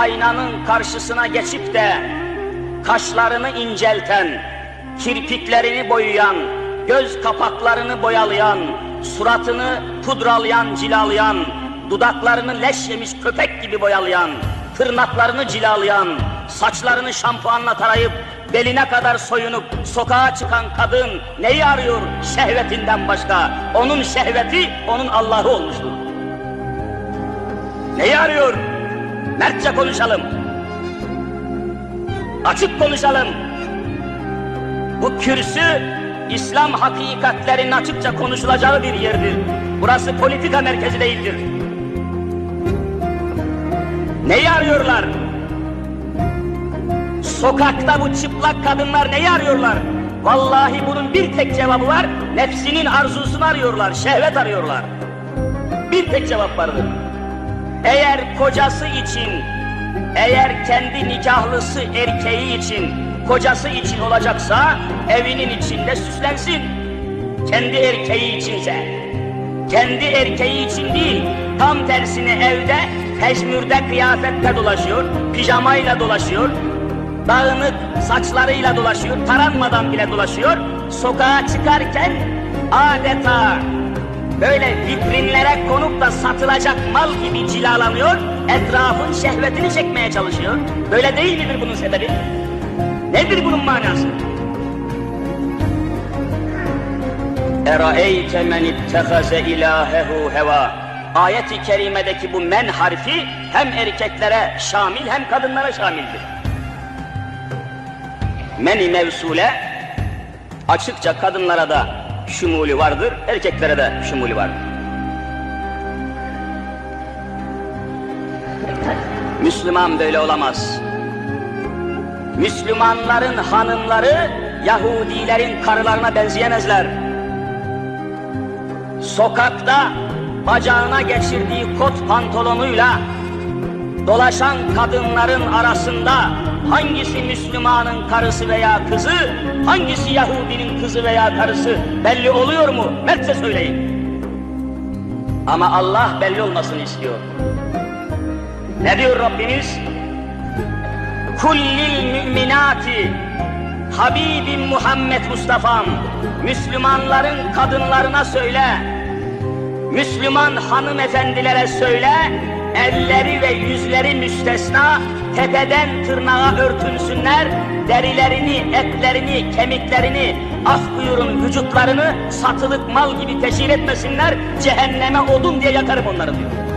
Aynanın karşısına geçip de kaşlarını incelten, kirpiklerini boyayan, göz kapaklarını boyalayan, suratını pudralayan, cilalayan, dudaklarını leş yemiş köpek gibi boyalayan, tırnaklarını cilalayan, saçlarını şampuanla tarayıp beline kadar soyunup sokağa çıkan kadın neyi arıyor şehvetinden başka? Onun şehveti onun Allah'ı olmuştur. Neyi arıyor? Mertçe konuşalım. Açık konuşalım. Bu kürsü İslam hakikatlerinin açıkça konuşulacağı bir yerdir. Burası politika merkezi değildir. Neyi arıyorlar? Sokakta bu çıplak kadınlar neyi arıyorlar? Vallahi bunun bir tek cevabı var. Nefsinin arzusunu arıyorlar, şehvet arıyorlar. Bir tek cevap vardır. Eğer kocası için, eğer kendi nikahlısı erkeği için, kocası için olacaksa evinin içinde süslensin. Kendi erkeği içinse. Kendi erkeği için değil, tam tersine evde pejmürde kıyafette dolaşıyor, pijamayla dolaşıyor, dağınık saçlarıyla dolaşıyor, taranmadan bile dolaşıyor. Sokağa çıkarken adeta böyle vitrinlere konup da satılacak mal gibi cilalanıyor, etrafın şehvetini çekmeye çalışıyor. Böyle değil midir bunun sebebi? Nedir bunun manası? Eraeyte men ittehaze ilahehu heva. Ayet-i kerimedeki bu men harfi hem erkeklere şamil hem kadınlara şamildir. Men-i mevsule açıkça kadınlara da şumuli vardır, erkeklere de şumuli vardır. Müslüman böyle olamaz. Müslümanların hanımları Yahudilerin karılarına benzeyemezler. Sokakta bacağına geçirdiği kot pantolonuyla dolaşan kadınların arasında hangisi Müslümanın karısı veya kızı, hangisi Yahudinin kızı veya karısı belli oluyor mu? Mertçe söyleyin. Ama Allah belli olmasını istiyor. Ne diyor Rabbimiz? Kullil müminati Habibim Muhammed Mustafa'm Müslümanların kadınlarına söyle Müslüman hanımefendilere söyle elleri ve yüzleri müstesna tepeden tırnağa örtünsünler derilerini, etlerini, kemiklerini af buyurun vücutlarını satılık mal gibi teşhir etmesinler cehenneme odun diye yakarım onları diyor.